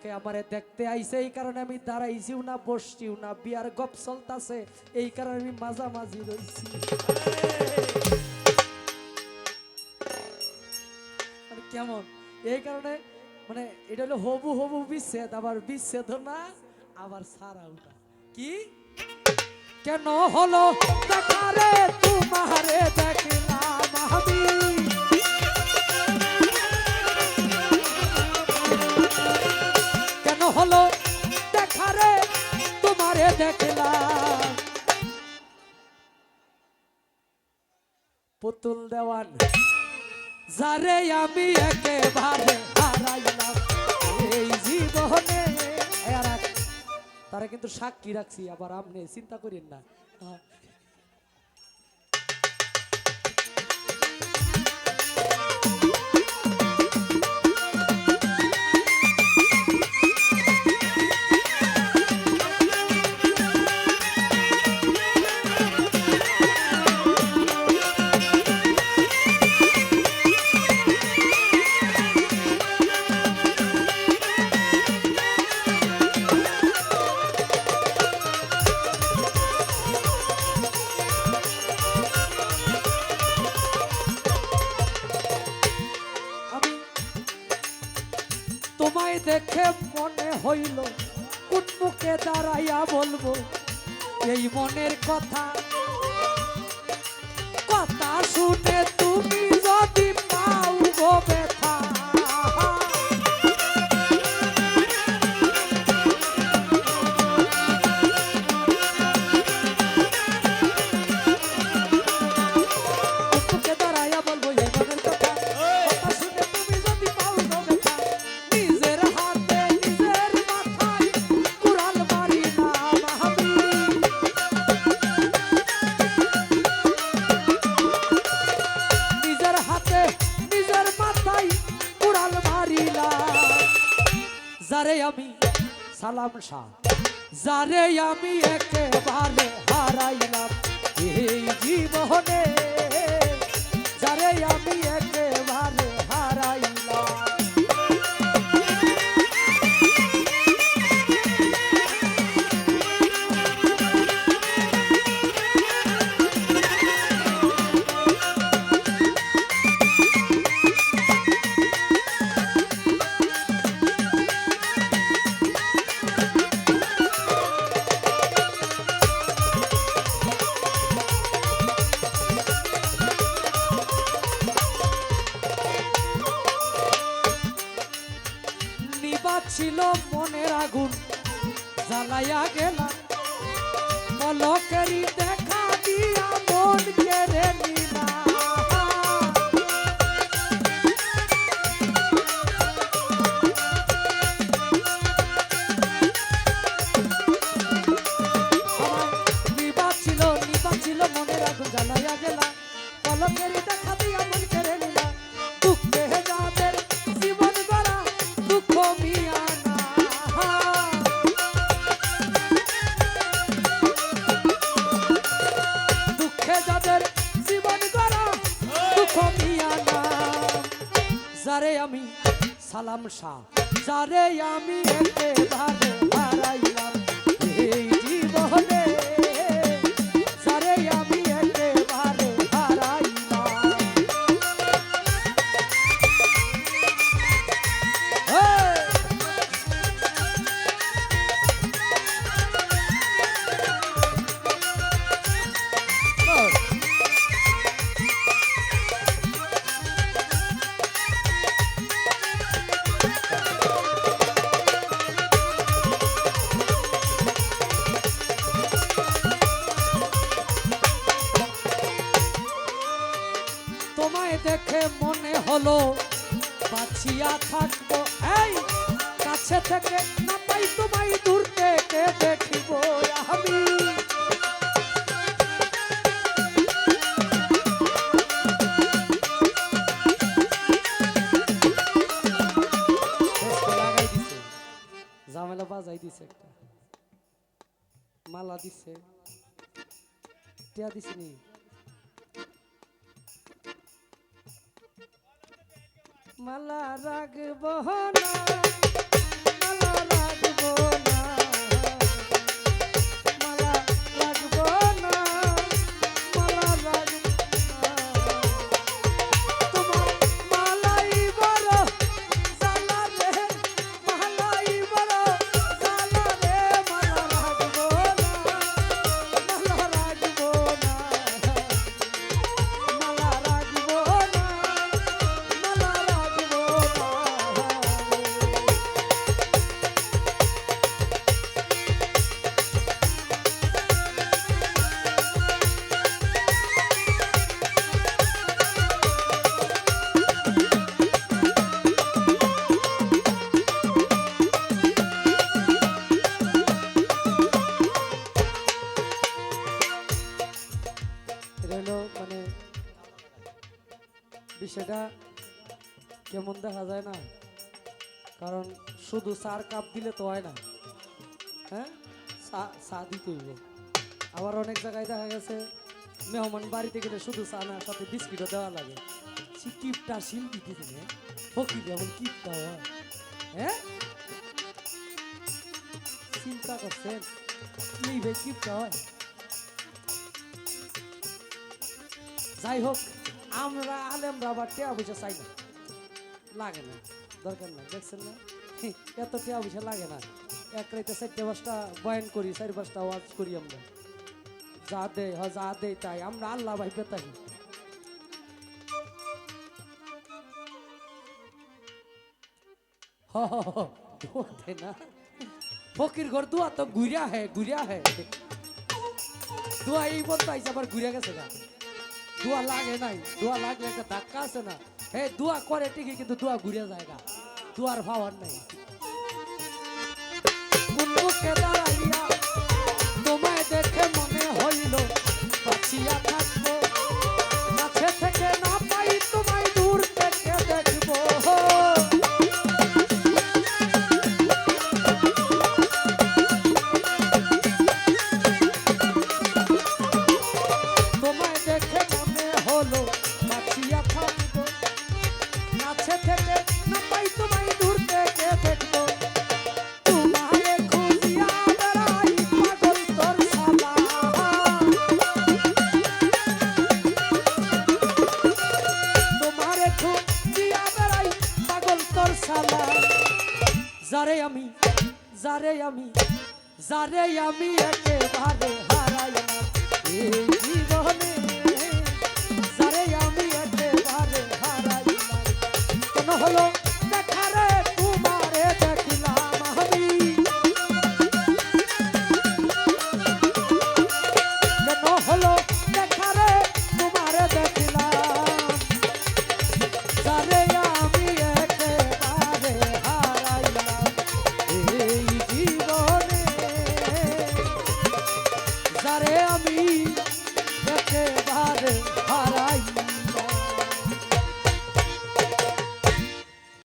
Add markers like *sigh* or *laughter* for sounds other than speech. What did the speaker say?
কে আমারে দেখতে আইছে, এই কারণে আমি দাঁড়াইছিও না, বসছিও না। বিয়ার গপ চলতাছে, এই কারণে আমি মাঝামাঝি রইছি। মানে কেমন? এই কারণে মানে এটা হলো হবু হবু বিচ্ছেদ, আবার বিচ্ছেদ না, আবার সারা উঠা কি? কেন হলো? দেখারে তোমারে দেখলাম আমি। দেখলাম। পুতুল দেওয়ান, যারে আমি একেবারে হারাইলাম। এই জীবনে তারা কিন্তু সাক্ষী রাখছি, আবার আপনি চিন্তা করেন না। দেখে মনে হইল কোন দাঁড়াইয়া বলব এই মনের কথা। কথা শুনে যারে আমি সালাম শাহ। যারে আমি একেবারে হারাইলাম এই জীবনে নিবাছিল মনের আগুন জ্বালাইয়া গেলাম। পলকেরই দেখা দিয়া মন কেড়ে যারে আমি সালাম শাহ যারে আমি একেবারে হারাইলাম। কাছে থেকে না পাই তোমায় দূর থেকে দেখিব আমি। ঝামেলা বাজাই দিছে একটা। মালা দিছে। টিয়া দিছে নি। মালা রাখব না। মালা রাখব। বিষয়টা কেমন দেখা যায় না? কারণ শুধু চার কাপ দিলে তো হয় না। হ্যাঁ? চা দিতে হইব। আবার অনেক জায়গায় দেখা গেছে, মেহমান বাড়িতে গেলে শুধু চা না সাথে বিস্কিটও দেওয়া লাগে। সে কিপটা শিল্পী দিতে ফকির এমন কিপটা হয়। হ্যাঁ? চিন্তা করছেন? কিপটা হয়? যাই হোক আমরা আলেমরা আবার টেয়া পয়সা চাই না। লাগে না দরকার নাই দেখছেন না? *laughs* এত টেয়া পয়সা লাগে না। এক রাইতে চারটে পাঁচটা বয়ান করি চারি পাঁচটা ওয়াজ করি আমরা। যা দে হ যা দে তাই আমরা আল্লাহ ভাই পেতাই হ হ, হ, দে না। ফকির ঘর দোয়া তো ঘুরিয়া হে ঘুরিয়া হে। দোয়া এই বলতে আবার ঘুরিয়া গেছে গা। দোয়া লাগে নাই, দোয়া লাগলে একটা ধাক্কা আছে না। হে দোয়া করে ঠিকই, কিন্তু দোয়া ঘুরে যায় না। দোয়ার পাওয়ার নাই। তোমায় দেখে মনে হইল, বাঁচিয়া কাছে থেকে না পাই তোমায় দূর থেকে দেখব। যারে আমি যারে আমি যারে আমি একেবারে হারাইলাম এই হলো